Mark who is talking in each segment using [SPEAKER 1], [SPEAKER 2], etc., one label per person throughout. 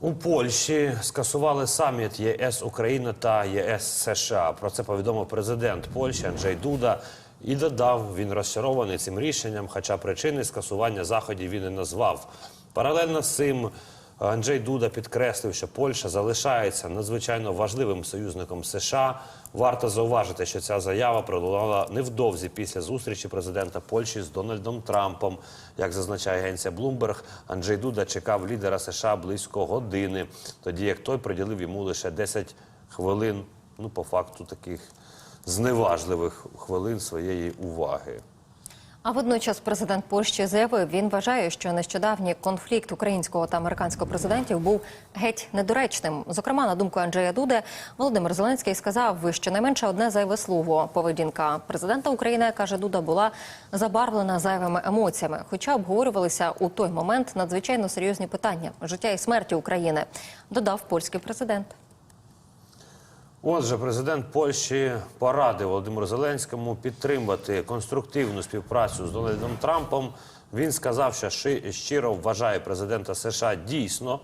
[SPEAKER 1] У Польщі скасували саміт ЄС Україна та ЄС США. Про це повідомив президент Польщі Анджей Дуда і додав, він розчарований цим рішенням, хоча причини скасування заходів він не назвав. Паралельно з цим Анджей Дуда підкреслив, що Польща залишається надзвичайно важливим союзником США. Варто зауважити, що ця заява пролунала невдовзі після зустрічі президента Польщі з Дональдом Трампом. Як зазначає агенція Bloomberg, Анджей Дуда чекав лідера США близько години, тоді як той приділив йому лише 10 хвилин, ну по факту таких зневажливих хвилин своєї уваги.
[SPEAKER 2] А водночас президент Польщі заявив, він вважає, що нещодавній конфлікт українського та американського президентів був геть недоречним. Зокрема, на думку Анджея Дуде, Володимир Зеленський сказав, щонайменше одне зайве слово. Поведінка президента України каже Дуда була забарвлена зайвими емоціями, хоча обговорювалися у той момент надзвичайно серйозні питання життя і смерті України. Додав польський президент.
[SPEAKER 1] Отже, президент Польщі порадив Володимиру Зеленському підтримати конструктивну співпрацю з Дональдом Трампом. Він сказав, що щиро вважає президента США дійсно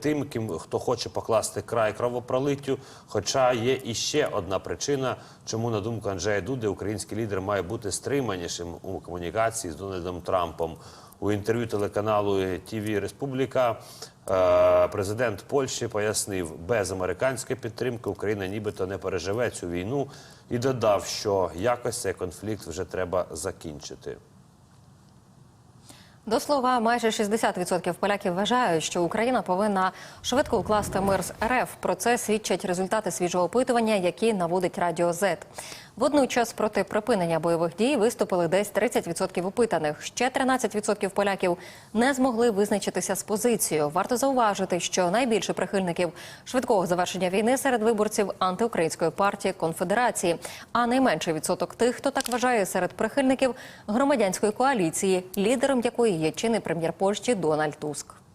[SPEAKER 1] тим, ким хто хоче покласти край кровопролиттю. Хоча є іще одна причина, чому на думку Анджея Дуди український лідер має бути стриманішим у комунікації з Дональдом Трампом. У інтерв'ю телеканалу ТВ Республіка е, президент Польщі пояснив, без американської підтримки Україна нібито не переживе цю війну і додав, що якось цей конфлікт вже треба закінчити.
[SPEAKER 2] До слова, майже 60% поляків вважають, що Україна повинна швидко укласти мир з РФ. Про це свідчать результати свіжого опитування, які наводить Радіо Z. Водночас проти припинення бойових дій виступили десь 30% опитаних. Ще 13% поляків не змогли визначитися з позицією. Варто зауважити, що найбільше прихильників швидкого завершення війни серед виборців антиукраїнської партії Конфедерації, а найменший відсоток тих, хто так вважає серед прихильників громадянської коаліції, лідером якої є чинний прем'єр Польщі Дональд Туск.